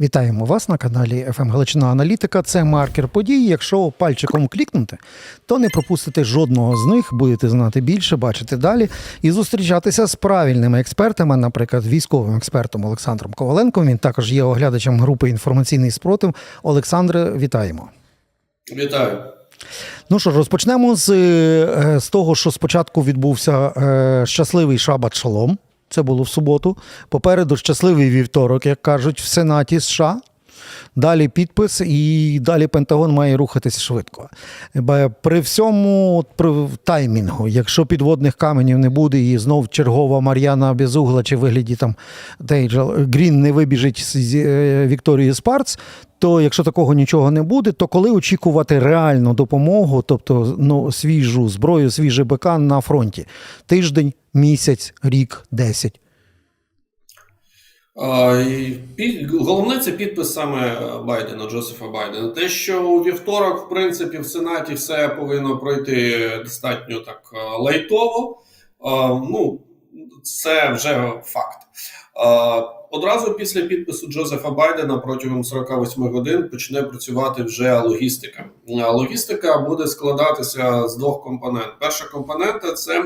Вітаємо вас на каналі «ФМ Галичина Аналітика. Це маркер подій. Якщо пальчиком клікнути, то не пропустите жодного з них, будете знати більше, бачити далі і зустрічатися з правильними експертами, наприклад, військовим експертом Олександром Коваленком. Він також є оглядачем групи інформаційний спротив. Олександре, вітаємо. Вітаю. Ну що ж, розпочнемо з, е, з того, що спочатку відбувся е, щасливий шабат шалом. Це було в суботу. Попереду щасливий вівторок, як кажуть, в Сенаті США. Далі підпис, і далі Пентагон має рухатися швидко. При всьому при таймінгу, якщо підводних каменів не буде, і знов чергова Мар'яна Безугла чи вигляді там Тейджел Грін не вибіжить з е, Вікторії Спарц, то якщо такого нічого не буде, то коли очікувати реальну допомогу, тобто ну, свіжу зброю, свіжий БК на фронті? Тиждень, місяць, рік, десять. Головне це підпис саме Байдена, Джозефа Байдена. Те, що у вівторок, в принципі, в Сенаті все повинно пройти достатньо так лайтово. Ну, це вже факт. Одразу після підпису Джозефа Байдена протягом 48 годин почне працювати вже логістика. Логістика буде складатися з двох компонент. Перша компонента це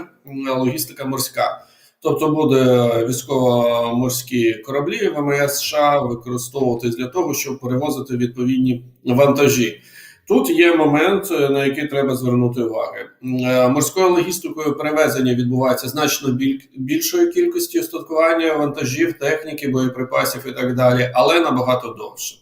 логістика морська. Тобто буде військово-морські кораблі ВМС США використовуватись для того, щоб перевозити відповідні вантажі. Тут є момент, на який треба звернути увагу. Е, Морською логістикою перевезення відбувається значно більшої кількості устаткування вантажів, техніки, боєприпасів і так далі, але набагато довше.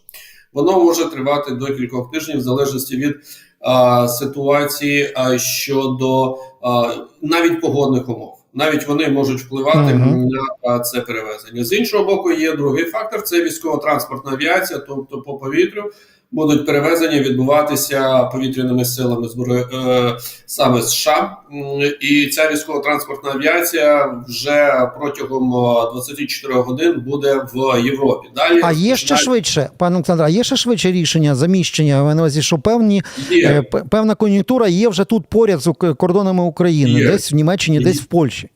Воно може тривати до кількох тижнів в залежності від а, ситуації а, щодо а, навіть погодних умов. Навіть вони можуть впливати Мгм. на це перевезення. З іншого боку, є другий фактор: це військово-транспортна авіація, тобто по повітрю будуть перевезення відбуватися повітряними силами зброї е, саме США. І ця військово-транспортна авіація вже протягом е, 24 годин буде в Європі. Далі А є ще далі швидше, пане Олександре, а є ще швидше рішення заміщення? На увазі, що певні є. Е, Певна кон'юнктура є вже тут поряд з кордонами України, Є. десь в Німеччині, Є. десь в Польщі.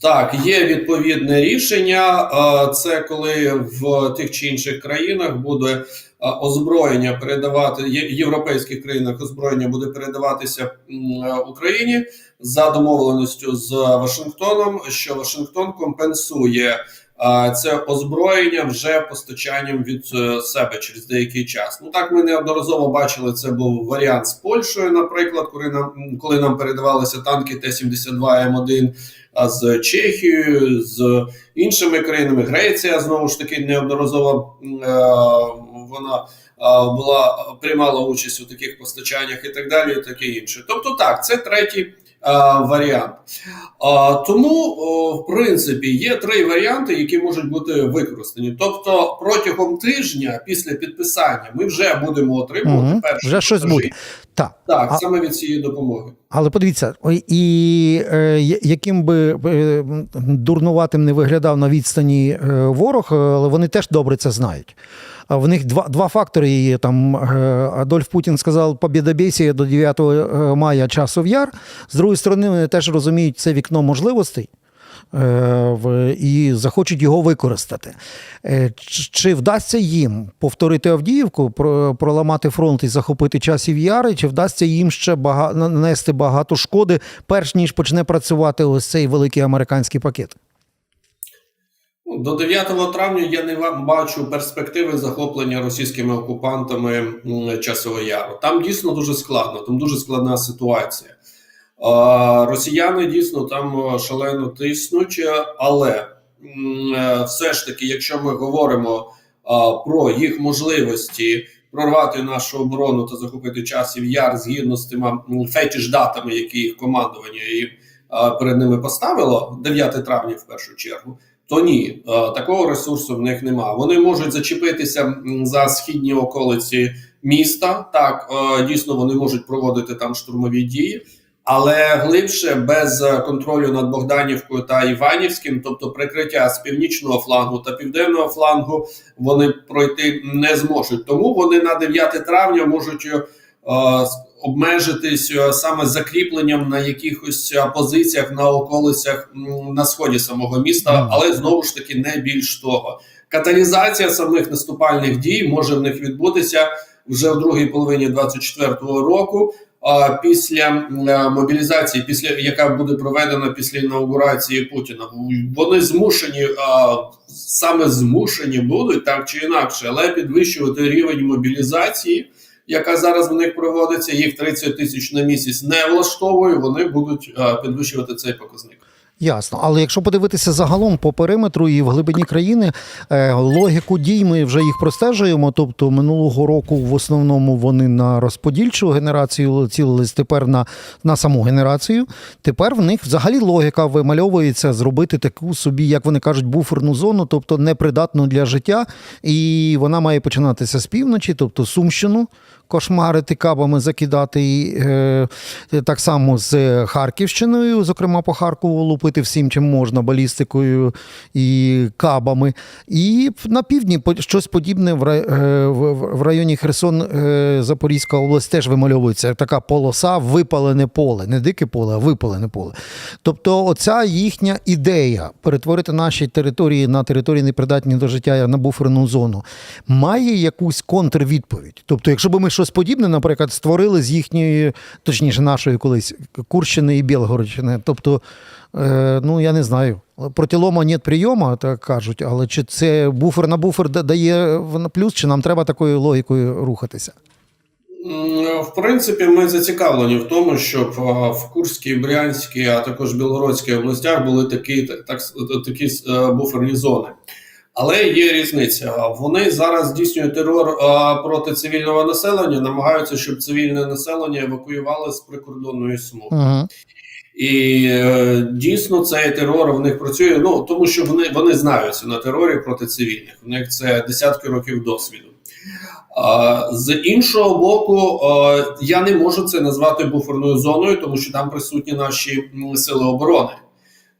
Так, є відповідне рішення. Е, Це коли в тих чи інших країнах буде е, озброєння передавати європейських країнах озброєння буде передаватися е, Україні за домовленістю з Вашингтоном, що Вашингтон компенсує е, це озброєння вже постачанням від е, себе через деякий час. Ну так ми неодноразово бачили. Це був варіант з Польщею, наприклад, коли нам коли нам передавалися танки Т-72 М1 з Чехією, з іншими країнами. Греція знову ж таки неодноразово е, вона була приймала участь у таких постачаннях і так далі, і таке інше. Тобто, так, це третій варіант. А, тому, в принципі, є три варіанти, які можуть бути використані. Тобто, протягом тижня після підписання ми вже будемо отримувати Мгм. перші Вже щось буде. Так. Так, А- саме від цієї допомоги. Але подивіться, і е, яким би е, дурнуватим не виглядав на відстані е, ворог, е, але вони теж добре це знають. В них два, два фактори є. Там е, Адольф Путін сказав побєдобєсія до 9 е, мая часу в яр. З другої сторони, вони теж розуміють це вікно можливостей. е, І захочуть його використати. Чи вдасться їм повторити Авдіївку, проламати фронт і захопити часів яри, чи вдасться їм ще бага... нанести багато шкоди, перш ніж почне працювати ось цей великий американський пакет? Ну, До 9 травня я не бачу перспективи захоплення російськими окупантами часового яру. Там дійсно дуже складно, там дуже складна ситуація. Росіяни дійсно там е, шалено тиснуть, е, але е, все ж таки, якщо ми говоримо про їх можливості прорвати нашу оборону та захопити часів яр згідно з тими фетіш-датами, які їх командування їм перед ними поставило, 9 травня в першу чергу. То ні, е, такого ресурсу в них нема. Вони можуть зачепитися за східні околиці міста. Так, е, дійсно вони можуть проводити там штурмові дії, але глибше без контролю над Богданівкою та Іванівським, тобто прикриття з північного флангу та південного флангу, вони пройти не зможуть. Тому вони на 9 травня можуть е, обмежитись е, саме закріпленням на якихось е, позиціях на околицях на сході самого міста, але знову ж таки не більш того. каталізація самих наступальних дій може в них відбутися вже в другій половині 24-го року. А після е, мобілізації, після яка буде проведена після інаугурації Путіна, вони змушені саме змушені будуть так чи інакше, але підвищувати рівень мобілізації, яка зараз в них проводиться. Їх 30 тисяч на місяць не влаштовує. Вони будуть підвищувати цей показник. Ясно, але якщо подивитися загалом по периметру і в глибині країни, е, логіку дій ми вже їх простежуємо. Тобто минулого року в основному вони на розподільчу генерацію цілились тепер на, на саму генерацію. Тепер в них взагалі логіка вимальовується зробити таку собі, як вони кажуть, буферну зону, тобто непридатну для життя. І вона має починатися з півночі, тобто Сумщину. Кошмарити кабами закидати і, е, так само з Харківщиною, зокрема по Харкову, лупити всім, чим можна, балістикою і кабами. І на півдні щось подібне в, е, районі Херсон, е, Запорізька область теж вимальовується така полоса, випалене поле, не дике поле, а випалене поле. Тобто, оця їхня ідея перетворити наші території на території непридатні до життя на буферну зону, має якусь контрвідповідь. Тобто, якщо б ми щось подібне, наприклад, створили з їхньої, точніше, нашої колись Курщини і Білгородщини. Тобто, е, ну я не знаю. Протилома нет прийома, так кажуть, але чи це буфер на буфер дає плюс, чи нам треба такою логікою рухатися? В принципі, ми зацікавлені в тому, щоб в Курській, Брянській, а також Білгородській областях були такі, так, так, такі е, буферні зони. Але є різниця. Вони зараз здійснюють терор проти цивільного населення, намагаються, щоб цивільне населення евакуювали з прикордонної смуги. Угу. І е, дійсно цей терор в них працює. Ну тому що вони, вони знаються на терорі проти цивільних. У них це десятки років досвіду. А, з іншого боку, е, я не можу це назвати буферною зоною, тому що там присутні наші сили оборони.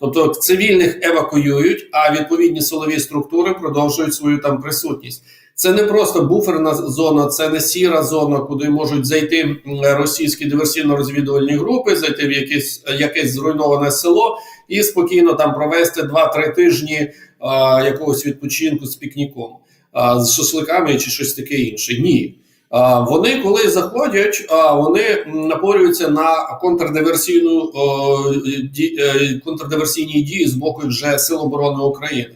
Тобто цивільних евакуюють, а відповідні силові структури продовжують свою там присутність. Це не просто буферна зона, це не сіра зона, куди можуть зайти російські диверсійно-розвідувальні групи, зайти в якесь, якесь зруйноване село і спокійно там провести 2-3 тижні а, якогось відпочинку з пікніком, а, з шашликами чи щось таке інше. Ні. Вони, коли заходять, вони напорюються на контрдиверсійну е, контрдиверсійні дії з боку вже Сил оборони України.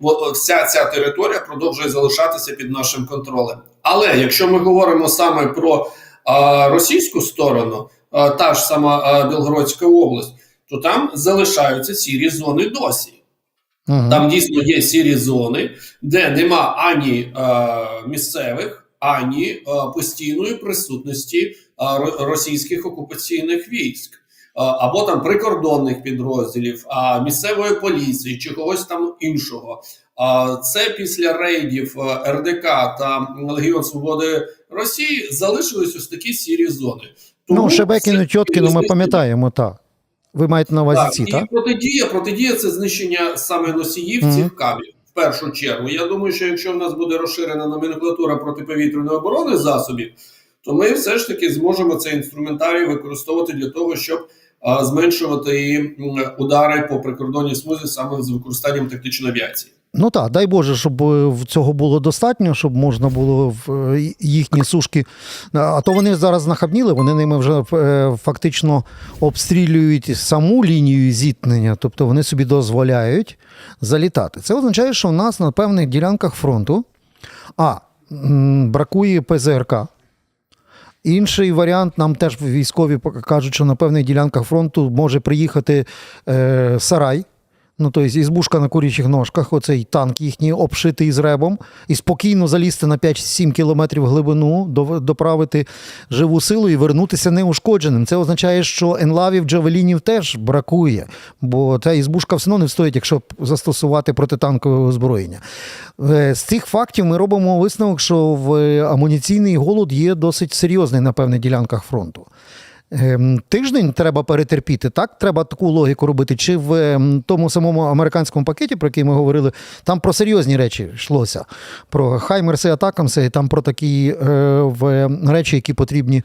Бо вся ця територія продовжує залишатися під нашим контролем. Але якщо ми говоримо саме про російську сторону, та ж сама Білгородська область, то там залишаються сірі зони досі. Там дійсно є сірі зони, де нема ані е, місцевих, ані е, постійної присутності е, російських окупаційних військ, е, або там прикордонних підрозділів, а місцевої поліції чи когось там іншого. Це після рейдів РДК та Легіон Свободи Росії залишились ось такі сірі зони. Ну, Шебекіну, це- Тьоткіну ми пам'ятаємо, так. Ви маєте на увазі так, ці, і так? протидія, протидія це знищення саме носіїв Мгм. цих кабів. В першу чергу. Я думаю, що якщо в нас буде розширена номенклатура протиповітряної оборони засобів, то ми все ж таки зможемо цей інструментарій використовувати для того, щоб зменшувати і, удари по прикордонній смузі саме з використанням тактичної авіації. Ну так, дай Боже, щоб е, цього було достатньо, щоб можна було е, їхні сушки. А то вони зараз нахабніли, вони ними вже е, фактично обстрілюють саму лінію зіткнення, тобто вони собі дозволяють залітати. Це означає, що в нас на певних ділянках фронту а бракує ПЗРК. Інший варіант, нам теж військові кажуть, що на певних ділянках фронту може приїхати е, сарай. Ну, тобто ізбушка на курячих ножках, оцей танк їхній обшитий з ребом, і спокійно залізти на 5-7 кілометрів глибину, доправити живу силу і вернутися неушкодженим. Це означає, що енлавів, джавелінів теж бракує, бо ця ізбушка все одно не встоїть, якщо застосувати протитанкове озброєння. Е, З цих фактів ми робимо висновок, що в амуніційний голод є досить серйозний на певних ділянках фронту. Ем, Тиждень треба перетерпіти, так? Треба таку логіку робити. Чи в ем, тому самому американському пакеті, про який ми говорили, там про серйозні речі йшлося. Про Хаймерси, Атакамси, там про такі е, в, речі, які потрібні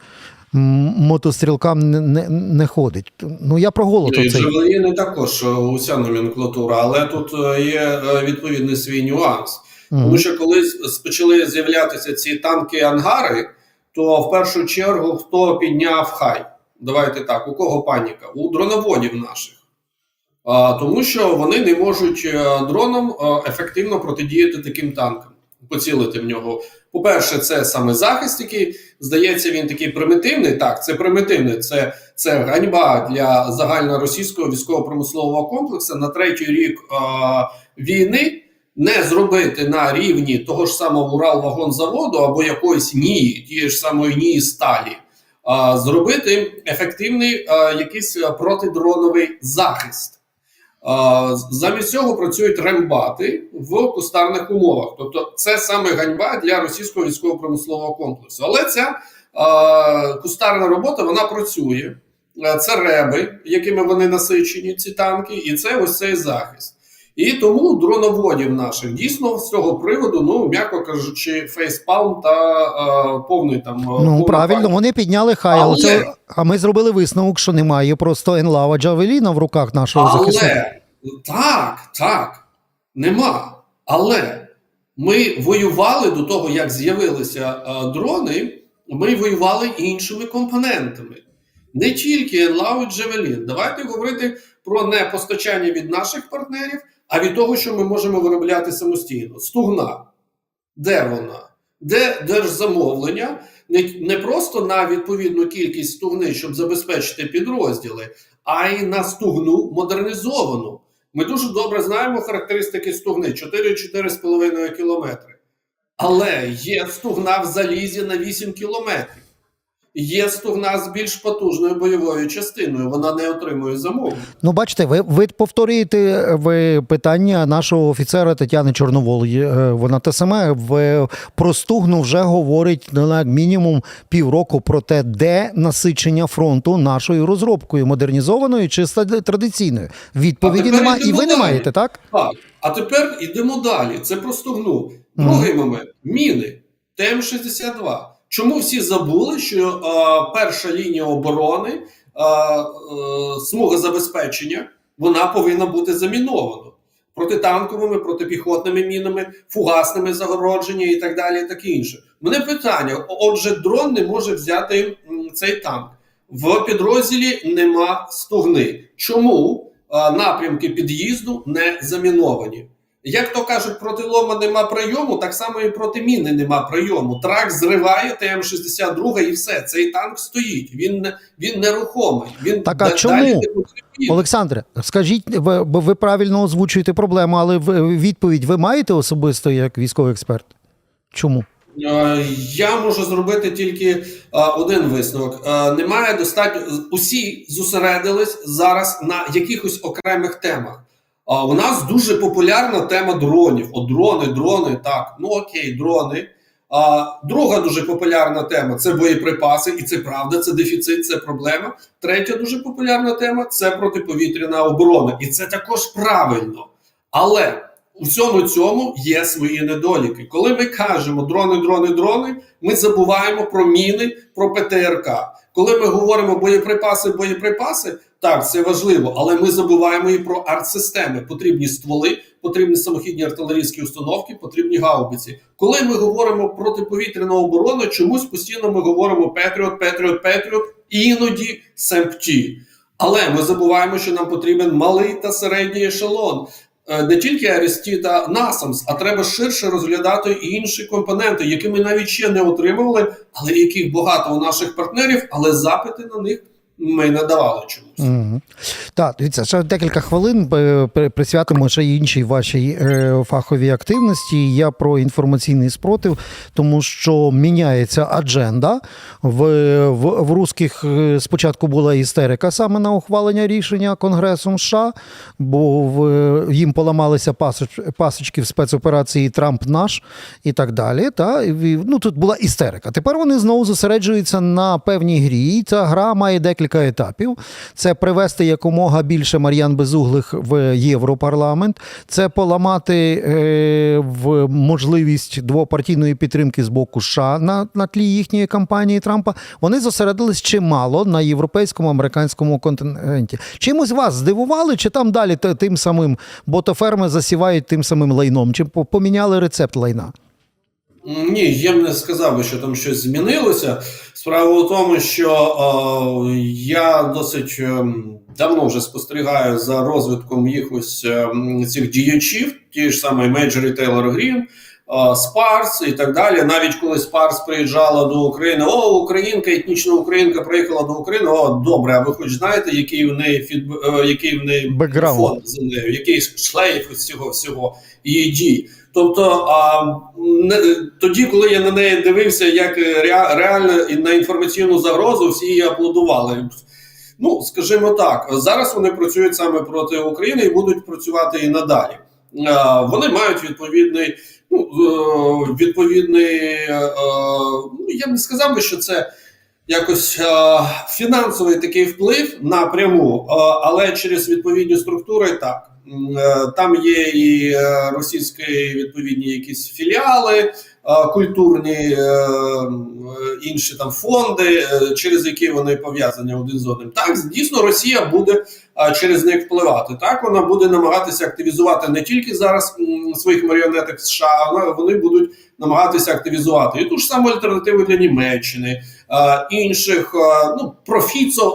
мотострілкам не, не, не ходить. Ну я про голод. Джавеліни також уся номенклатура, але тут е, є е, відповідний свій нюанс. Тому що коли почали з'являтися ці танки-ангари, то в першу чергу хто підняв хай? Давайте так, у кого паніка? У дроноводів наших. А, тому що вони не можуть е, дроном е, ефективно протидіяти таким танкам, поцілити в нього. По-перше, це саме захист, який здається, він такий примітивний. Так, це примітивний, це, це ганьба для загальноросійського військово-промислового комплексу на третій рік е, війни не зробити на рівні того ж самого Уралвагонзаводу або якоїсь НІІ, тієї ж самої НІІ сталі, а, зробити ефективний якийсь протидроновий захист. Замість цього працюють рембати в кустарних умовах. Тобто, це саме ганьба для російського військово-промислового комплексу. Але ця кустарна робота вона працює. Е, Це реби, якими вони насичені, ці танки, і це ось цей захист. І тому дроноводів наших дійсно з цього приводу, ну м'яко кажучи, фейспалм та е, повний там е, Ну правильно, паніка. вони підняли хай, але Але- це, а ми зробили висновок, що немає просто енлава Джавеліна в руках нашого захисника. Але так, так, нема. Але ми воювали до того, як з'явилися е, дрони, ми воювали іншими компонентами. Не тільки Енлау і Джевелін. Давайте говорити про не постачання від наших партнерів, а від того, що ми можемо виробляти самостійно. Стугна. Де вона? Де держзамовлення? Не просто на відповідну кількість стугни, щоб забезпечити підрозділи, а й на стугну модернізовану. Ми дуже добре знаємо характеристики стугни 4-4,5 кілометри. Але є стугна в залізі на 8 кілометрів. Є стугна з більш потужною бойовою частиною, вона не отримує замовлення. Ну, бачите, ви, ви повторюєте ви питання нашого офіцера Тетяни Чорновол. Е, Вона те саме в про стугну вже говорить ну, як мінімум півроку про те, де насичення фронту нашою розробкою, модернізованою чи традиційною. Відповіді немає, і ви не маєте, так? Так, а тепер йдемо далі. Це про стугну. Другий момент міни ТМ-62. Чому всі забули, що е, перша лінія оборони, е, е, смуга забезпечення, вона повинна бути замінована протитанковими, протипіхотними мінами, фугасними загородження і так далі, і таке інше. Мене питання: отже, дрон не може взяти цей танк. В підрозділі нема стугни. Чому напрямки під'їзду не заміновані? Як то кажуть, проти лома нема прийому, так само і проти міни нема прийому. Трак зриває ТМ-62 і все. Цей танк стоїть. Він не він нерухомий. Він Так, а чому? Олександре, скажіть, ви, ви правильно озвучуєте проблему, але ви- відповідь ви маєте особисто як військовий експерт? Чому? Е, Я можу зробити тільки е, один висновок. Е, Немає достатньо. Усі зосередились зараз на якихось окремих темах. У нас дуже популярна тема дронів. О, дрони, дрони, так. Ну окей, дрони. А друга дуже популярна тема це боєприпаси, і це правда, це дефіцит, це проблема. Третя дуже популярна тема це протиповітряна оборона. І це також правильно. Але у всьому цьому є свої недоліки. Коли ми кажемо дрони, дрони, дрони, ми забуваємо про міни, про ПТРК. Коли ми говоримо боєприпаси, боєприпаси, так це важливо, але ми забуваємо і про артсистеми. Потрібні стволи, потрібні самохідні артилерійські установки, потрібні гаубиці. Коли ми говоримо про протиповітряну оборону, чомусь постійно ми говоримо Петріот, Петріот, Петріот, іноді СЕМПТі. Але ми забуваємо, що нам потрібен малий та середній ешелон. Е, Не тільки Аресті та Насамс, а треба ширше розглядати і інші компоненти, які ми навіть ще не отримували, але яких багато у наших партнерів, але запити на них ми не давали чомусь. Так, дивіться, ще декілька хвилин е, присвятимо ще іншій вашій е, фаховій активності. Я про інформаційний спротив, тому що міняється адженда. В, в, в русських е, спочатку була істерика саме на ухвалення рішення Конгресом США, бо в, їм поламалися пасоч, пасочки в спецоперації Трамп наш і так далі. Та? І, ну, тут була істерика. Тепер вони знову зосереджуються на певній грі. Ця гра має декілька етапів. Це це привести якомога більше Мар'ян Безуглих в Європарламент, це поламати е, в можливість двопартійної підтримки з боку США на, на тлі їхньої кампанії Трампа. Вони зосередились чимало на європейському американському континенті. Чимось вас здивували, чи там далі тим самим ботоферми засівають тим самим лайном? Чи поміняли рецепт лайна? Ні, я б не сказав би, що там щось змінилося. Справа у тому, що е, я досить е, давно вже спостерігаю за розвитком їх ось е, цих діячів, ті ж самі Мейджор і Тейлор Грін, Спарс і так далі. Навіть коли Спарс приїжджала до України, о, українка, етнічна українка приїхала до України. О, добре, а ви хоч знаєте, який в неї фід, е, який в неї фон за нею, який шлейф цього всього її дій. Тобто, а, не, тоді, коли я на неї дивився, як ре, реально на інформаційну загрозу, всі її аплодували. Ну, скажімо так, зараз вони працюють саме проти України і будуть працювати і надалі. А, вони мають відповідний, ну, е, відповідний, е, ну, я б не сказав би, що це якось е, фінансовий такий вплив напряму, е, але через відповідні структури так. Е, Там є і е, російські відповідні якісь філіали, е, культурні інші там фонди, через які вони пов'язані один з одним. Так, дійсно, Росія буде через них впливати. Так, вона буде намагатися активізувати не тільки зараз своїх маріонеток США, але вони будуть намагатися активізувати і ту ж саму альтернативу для Німеччини, інших ну про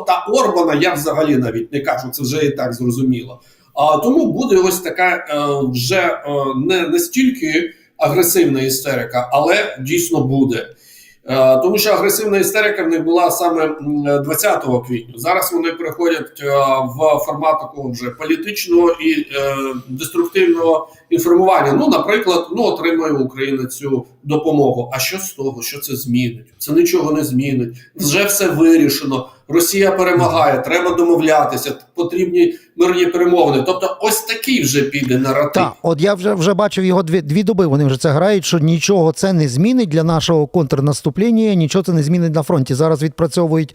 та Орбана я взагалі навіть не кажу. Це вже і так зрозуміло. А тому буде ось така е, вже е, не настільки агресивна істерика, але дійсно буде. Е, Тому що агресивна істерика в них була саме 20 квітня. Зараз вони переходять е, в формат такого вже політичного і деструктивного інформування. Ну, наприклад, ну отримує Україна цю допомогу. А що з того? Що це змінить? Це нічого не змінить. Вже все вирішено. Росія перемагає, треба домовлятися. Потрібні мирні перемовини. Тобто, ось такий вже піде наратив. Так, от я вже вже бачив його дві, дві доби. Вони вже це грають, що нічого це не змінить для нашого контрнаступлення, нічого це не змінить на фронті. Зараз відпрацьовують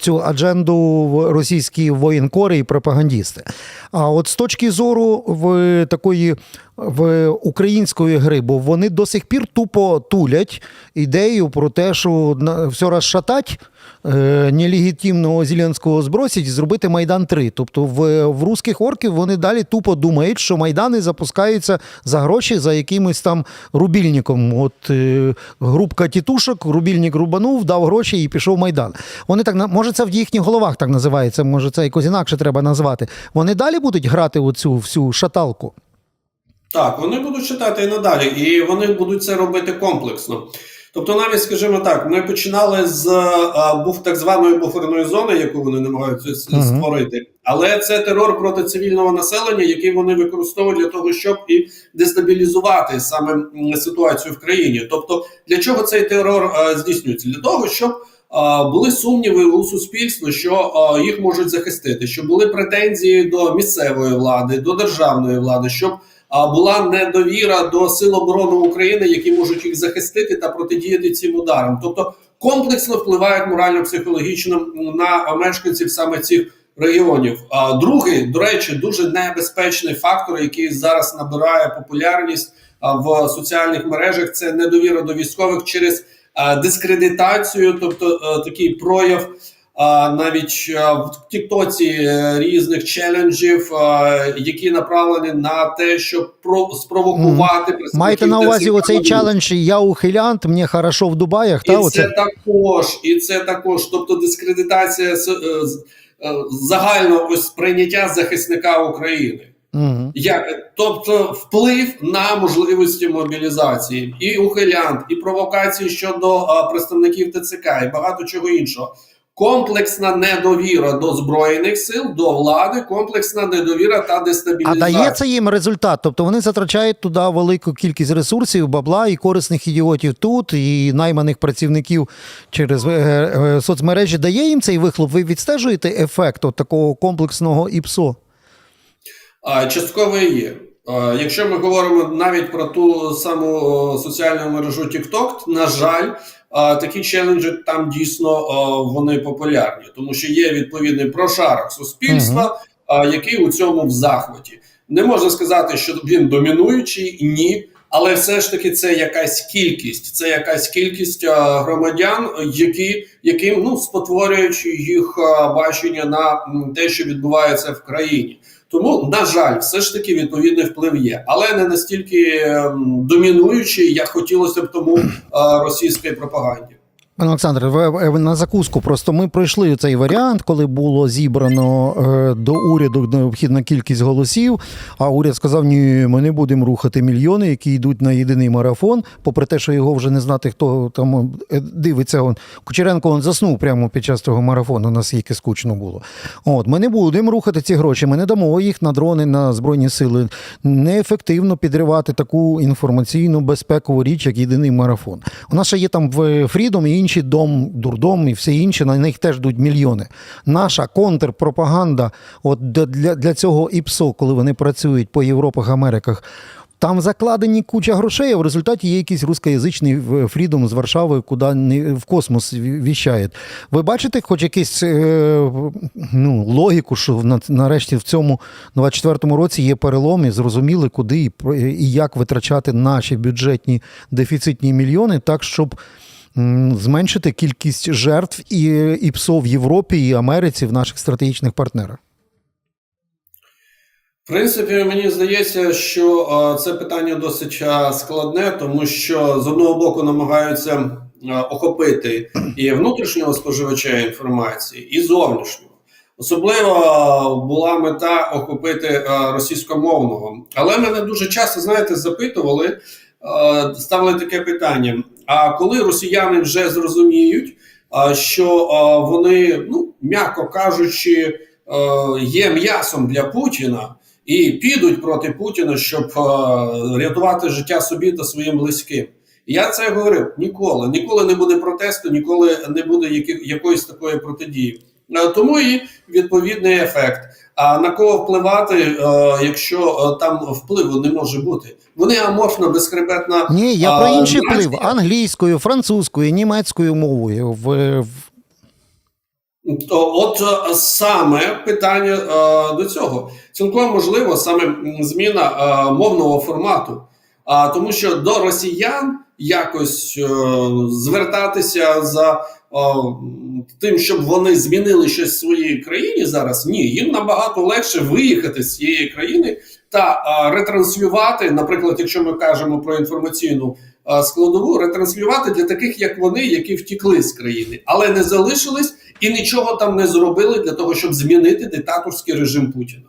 цю адженду російські воєнкори і пропагандісти. А от з точки зору в такої в української гри, бо вони до сих пір тупо тулять ідею про те, що все розшатать. е, Нелегітимного Зеленського збросить і зробити Майдан 3. Тобто в, в русських орків вони далі тупо думають, що майдани запускаються за гроші за якимось там рубільником. От е, групка тітушок, рубільник рубанув, дав гроші і пішов майдан. Вони так може це в їхніх головах так називається, може це якось інакше треба назвати. Вони далі будуть грати у цю всю шаталку. Так, вони будуть читати і надалі, і вони будуть це робити комплексно. Тобто, навіть, скажімо так, ми починали з а, був так званої буферної зони, яку вони намагаються с- Мгм. створити, але це терор проти цивільного населення, який вони використовують для того, щоб і дестабілізувати саме ситуацію в країні. Тобто, для чого цей терор а, здійснюється? Для того, щоб а, були сумніви у суспільстві, що а, їх можуть захистити, щоб були претензії до місцевої влади, до державної влади, щоб була недовіра до сил оборони України, які можуть їх захистити та протидіяти цим ударам. Тобто комплексно впливають морально-психологічно на мешканців саме цих регіонів. А другий, до речі, дуже небезпечний фактор, який зараз набирає популярність в соціальних мережах, це недовіра до військових через дискредитацію, тобто е, такий прояв. Навіть в Тіктоці е, різних челенджів, які направлені на те, щоб про спровокувати представників Маєте на увазі оцей челендж Я ухилянт, мені хорошо в Дубаях. І Та, це оце? також, і це також, тобто дискредитація е, е, загального ось сприйняття захисника України. Угу. Як, тобто вплив на можливості мобілізації, і ухилянт, і провокації щодо а, представників ТЦК, і багато чого іншого. Комплексна недовіра до збройних сил, до влади, комплексна недовіра та А дестабілізація. дає це їм результат. Тобто вони затрачають туди велику кількість ресурсів, бабла і корисних ідіотів тут, і найманих працівників через е, е, соцмережі. Дає їм цей вихлоп. Ви відстежуєте ефект от такого комплексного ІПСО? А, частково є. Якщо ми говоримо навіть про ту саму соціальну мережу TikTok, на жаль, такі челенджі там дійсно вони популярні, тому що є відповідний прошарок суспільства, який у цьому в захваті. Не можна сказати, що він домінуючий, ні. Але все ж таки це якась кількість, це якась кількість е, громадян, які яким ну спотворюють їх е, бачення на те, що відбувається в країні. Тому, на жаль, все ж таки відповідний вплив є, але не настільки ем, домінуючий, як хотілося б тому російської пропаганді. Пане Олександре, ви на закуску. Просто ми пройшли цей варіант, коли було зібрано е, до уряду необхідна кількість голосів. А уряд сказав: ні, ми не будемо рухати мільйони, які йдуть на єдиний марафон. Попри те, що його вже не знати, хто там е, дивиться. Он Кучеренко он заснув прямо під час того марафону, наскільки скучно було. От ми не будемо рухати ці гроші. Ми не дамо їх на дрони, на збройні сили. Неефективно підривати таку інформаційну безпекову річ, як єдиний марафон. У нас ще є там в Фрідом і інші дом, дурдом і все інше. На них теж йдуть мільйони. Наша контрпропаганда, от для, для, цього ІПСО, коли вони працюють по Європах, Америках. Там закладені куча грошей, а в результаті є якийсь рускоязичний Фрідом з Варшави, куди не в космос віщає. Ви бачите, хоч якийсь е, ну, логіку, що на- нарешті в цьому 24-му році є перелом і зрозуміли, куди і, і як витрачати наші бюджетні дефіцитні мільйони, так щоб зменшити кількість жертв і, і ПСО в Європі і Америці в наших стратегічних партнерах. В принципі, мені здається, що е, це питання досить е, складне, тому що з одного боку намагаються е, охопити і внутрішнього споживача інформації, і зовнішнього. Особливо була мета охопити російськомовного. Але мене дуже часто, знаєте, запитували, ставили таке питання: а коли росіяни вже зрозуміють, що вони, ну м'яко кажучи, є м'ясом для Путіна і підуть проти Путіна, щоб рятувати життя собі та своїм близьким. Я це говорив ніколи. Ніколи не буде протесту, ніколи не буде які, якоїсь такої протидії. Е, Тому і відповідний ефект. А на кого впливати, е, якщо е, там впливу не може бути? Вони аморфно, безхребетна. Ні, я про інший вплив англійською, французькою, німецькою мовою. В. От саме питання до цього цілком можливо саме зміна мовного формату. А тому, що до росіян якось е, звертатися за е, тим, щоб вони змінили щось в своїй країні зараз. Ні, їм набагато легше виїхати з цієї країни та е, ретранслювати, наприклад, якщо ми кажемо про інформаційну складову, ретранслювати для таких, як вони, які втікли з країни, але не залишились і нічого там не зробили для того, щоб змінити диктаторський режим Путіна.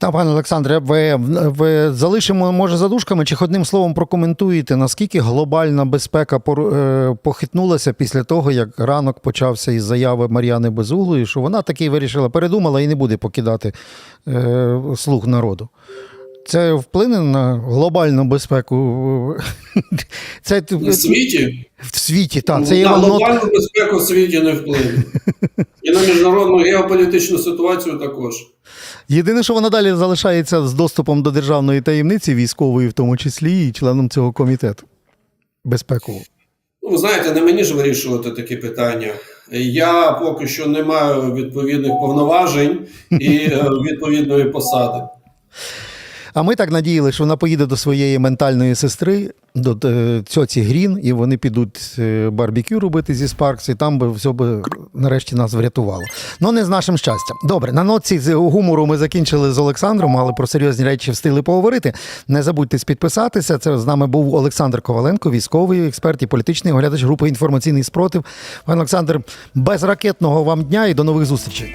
Та, пане Олександре, ви, ви залишимо, може, задушками чи одним словом прокоментуєте, наскільки глобальна безпека е, похитнулася після того, як ранок почався із заяви Мар'яни Безуглої, що вона таки вирішила, передумала і не буде покидати е, слуг народу. Це вплине на глобальну безпеку. Це В світі в світі, так. Це на воно глобальну безпеку в світі не вплине. І на міжнародну геополітичну ситуацію також. Єдине, що вона далі залишається з доступом до державної таємниці, військової, в тому числі, і членом цього комітету безпекового. Ну, ви знаєте, не мені ж вирішувати такі питання. Я поки що не маю відповідних повноважень і е, відповідної посади. А ми так надіяли, що вона поїде до своєї ментальної сестри, до е, цьоці Грін, і вони підуть е, барбекю робити зі Спаркс, і там би все би нарешті нас врятувало. Ну, не з нашим щастям. Добре, на ноці з гумору ми закінчили з Олександром, але про серйозні речі встигли поговорити. Не забудьте підписатися. Це з нами був Олександр Коваленко, військовий експерт і політичний оглядач групи інформаційний спротив. Пане Олександр, безракетного вам дня і до нових зустрічей.